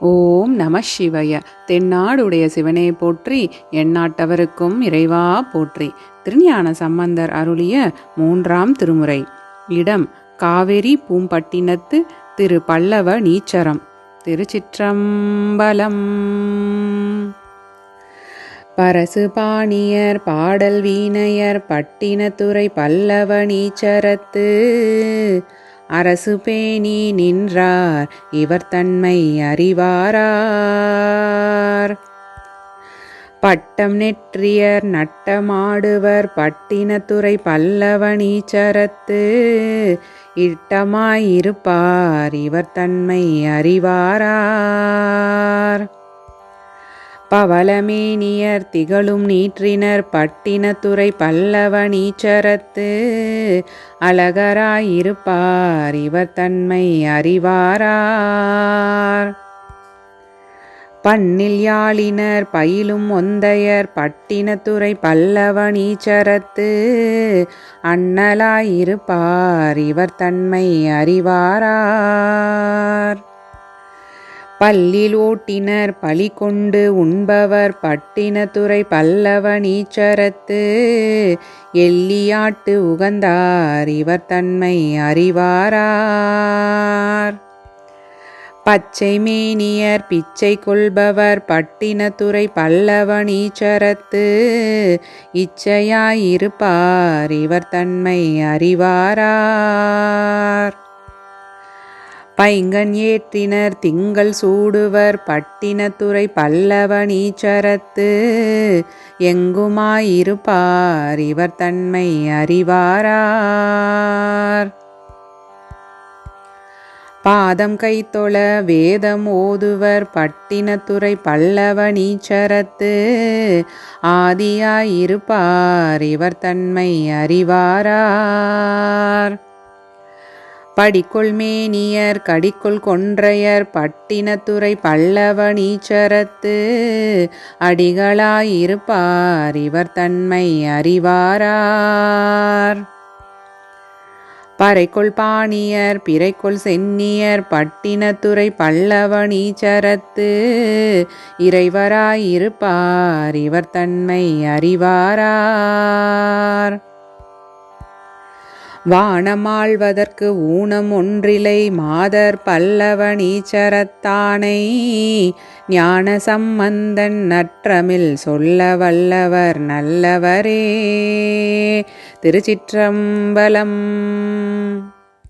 ஓம் நம சிவய. தென்னாடுடைய சிவனே போற்றி எந்நாட்டவருக்கும் இறைவா போற்றி. திருஞான சம்பந்தர் அருளிய மூன்றாம் திருமுறை. இடம் காவேரி பூம்பட்டினத்து திரு பல்லவ நீச்சரம். திருச்சிற்றம்பலம். பரசு பாணியர் பாடல் வீணையர் பட்டினத்துறை பல்லவ நீச்சரத்து. அரசு பேணி நின்றார் இவர் தன்மை அறிவாரார். பட்டம் நெற்றியர் நட்டமாடுவர் பட்டினத்துறை பல்லவனீச்சரத்து இட்டமாயிருப்பார் இவர் தன்மை அறிவாரார். பவளமேனியர் திகழும் நீற்றினர் பட்டினத்துறை பல்லவ நீச்சரத்து. அழகராயிருப்பார் இவர் தன்மை அறிவாரார். பண்ணில் யாழினர் பயிலும் ஒந்தையர் பட்டினத்துறை பல்லவ நீச்சரத்து. அண்ணலாயிருப்பார் இவர் தன்மை அறிவாரார். பல்லில் ஓட்டினர் பழி கொண்டு உண்பவர் பட்டினத்துறை பல்லவ நீச்சரத்து. எல்லியாட்டு உகந்தார் இவர் தன்மை அறிவாரார். பச்சை மேனியர் பிச்சை கொள்பவர் பட்டினத்துறை பல்லவ நீச்சரத்து. இச்சையாயிருப்பார் இவர் தன்மை அறிவாரார். பைங்கன் ஏற்றினர் திங்கள் சூடுவர் பட்டினத்துறை பல்லவ நீச்சரத்து. எங்குமாயிருப்பார் இவர் தன்மை அறிவாரார். பாதம் கைத்தொழ வேதம் ஓதுவர் பட்டினத்துறை பல்லவ நீச்சரத்து. ஆதியாயிருப்பார் இவர் தன்மை அறிவாரார். படிக்கொள் மேனியர் கடிக்கொள் கொன்றையர் பட்டினத்துறை பல்லவ நீச்சரத்து அடிகளாயிருப்பார் இவர் தன்மை அறிவாரார். பறைக்கொள் பாணியர் பிறைக்கொள் சென்னியர் பட்டினத்துறை பல்லவ நீச்சரத்து இறைவராயிருப்பார் இவர் தன்மை அறிவாரார். வானமாழ்வதற்கு ஊனம் ஒன்றிலை மாதர் பல்லவ நீச்சரத்தானை ஞான சம்பந்தன் நற்றமில் சொல்ல வல்லவர் நல்லவரே. திருச்சிற்றம்பலம்.